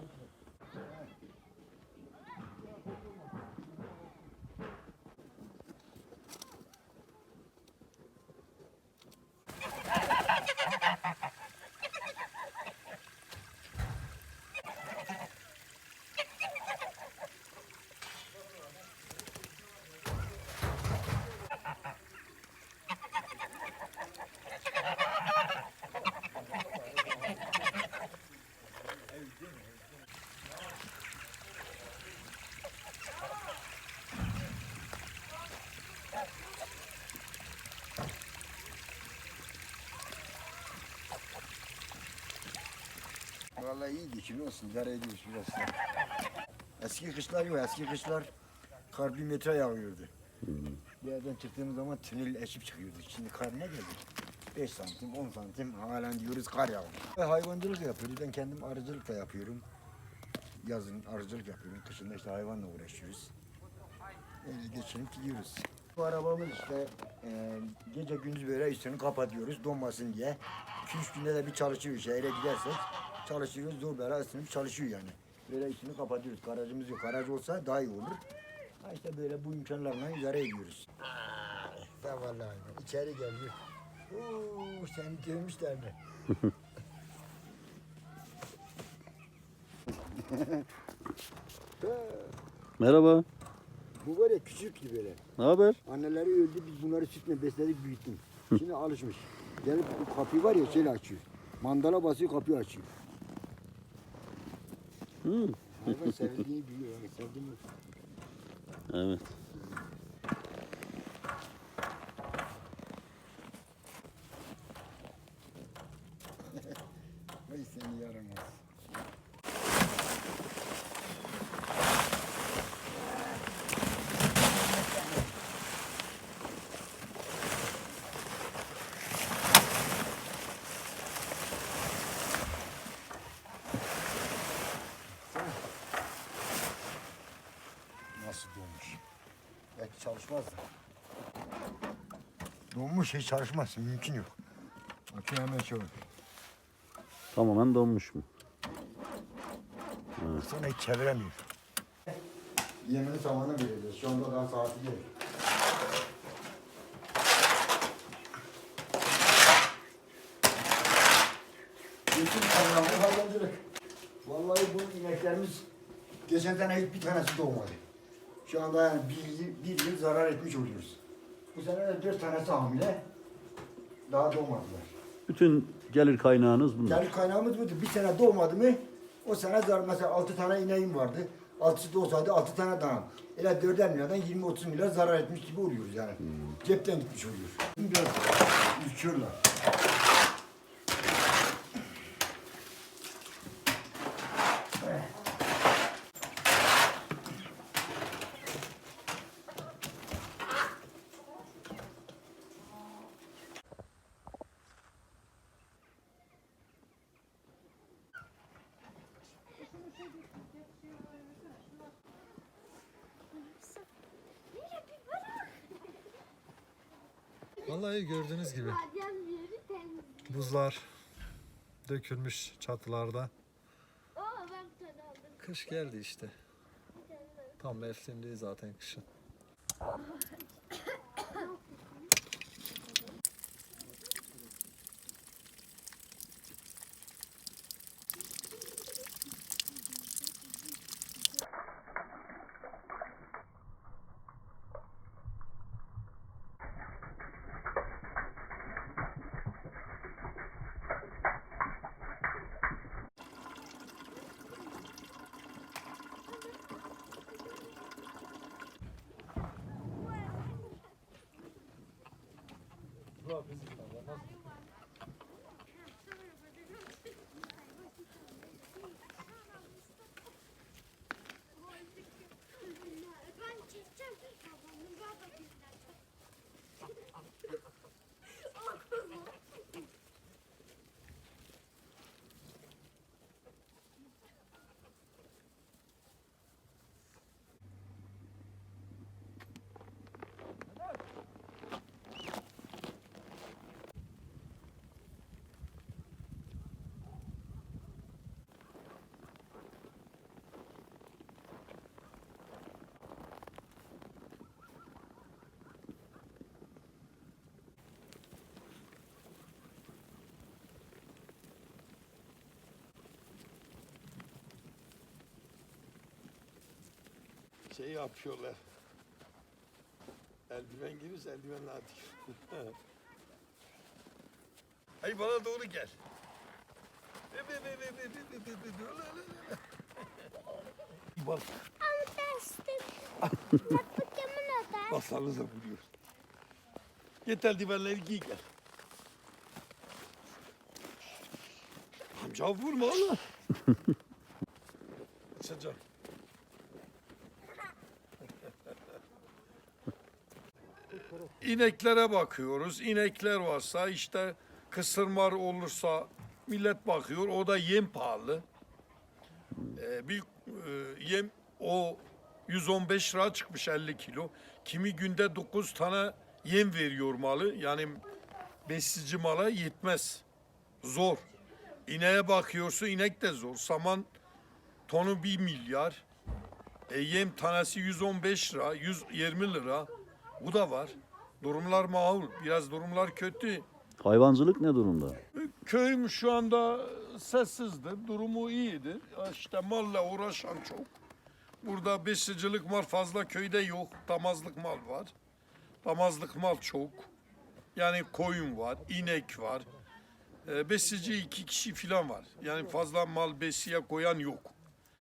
from. Vallahi iyi geçin olsun. İdare ediyoruz biraz. Eski kışlar yok. Eski kışlar kar bir metre yağıyordu. Bir yerden çıktığımız zaman tünel eşip çıkıyordu. Şimdi kar ne geldi? 5 santim, 10 santim halen diyoruz kar yağıyor. Ve hayvancılık da yapıyoruz. Ben kendim arıcılık da yapıyorum. Yazın arıcılık yapıyorum. Kışında işte hayvanla uğraşıyoruz. Öyle geçinip gidiyoruz. Bu arabamız işte e, gece gündüz böyle üstünü kapatıyoruz donmasın diye. 2-3 günde de bir çalışıyor şehre gidersek çalışıyoruz zor bela ısınıp çalışıyor yani. Böyle üstünü kapatıyoruz. Garajımız yok. Garaj olsa daha iyi olur. Ha işte böyle bu imkanlarla idare ediyoruz. Zavallı hayvan. İçeri geliyor. Oo, seni dövmüşler mi? Merhaba. Bu var ya küçüktü böyle. Ne haber? Anneleri öldü biz bunları sütle besledik büyüttüm. Şimdi alışmış. Gelip bu kapıyı var ya şeyle açıyor. Mandala basıyor kapıyı açıyor. Hı. Hayvan sevildiğini biliyor sevdiğini. Evet. Çalışmaz da. Doğmuş hiç çalışmaz. Mümkün yok. Bakın hemen şöyle. Tamamen donmuş mu? Sonra hiç çeviremiyor. Yemini zamanı vereceğiz. Şu anda daha saati değil. Bütün kavramı hayvancılık. Vallahi bu ineklerimiz geçen sene hiçbir tanesi doğmadı. Şu anda yani bir, bir yıl zarar etmiş oluyoruz. Bu sene de dört tanesi hamile. Daha doğmadılar. Bütün gelir kaynağınız bunlar. Gelir kaynağımız budur. Bir sene doğmadı mı o sene zarar mesela altı tane ineğim vardı. Altısı doğsaydı altı tane danam. Öyle dörder milyardan 20-30 milyar zarar etmiş gibi oluyoruz yani. Cepten gitmiş oluyor. Biraz ürküyorlar. Vallahi gördüğünüz gibi buzlar dökülmüş çatılarda. Kış geldi işte. Tam mevsimliği zaten kışın. şey yapıyorlar. Eldiven girirse eldivenle atıyor. Hayır bana doğru gel. Bak. Ama bastım. Bak bakımın o da. Basarlı da. Git eldivenleri giy gel. Amca vurma Allah. Açacağım. İneklere bakıyoruz. İnekler varsa işte kısırmar olursa millet bakıyor. O da yem pahalı. Ee, bir e, yem o 115 lira çıkmış 50 kilo. Kimi günde 9 tane yem veriyor malı. Yani besici mala yetmez. Zor. İneğe bakıyorsun inek de zor. Saman tonu 1 milyar. E, yem tanesi 115 lira, 120 lira. Bu da var. Durumlar mahul. Biraz durumlar kötü. Hayvancılık ne durumda? Köyüm şu anda sessizdir. Durumu iyidir. İşte malla uğraşan çok. Burada besicilik mal fazla köyde yok. Damazlık mal var. Damazlık mal çok. Yani koyun var, inek var. E, besici iki kişi falan var. Yani fazla mal besiye koyan yok.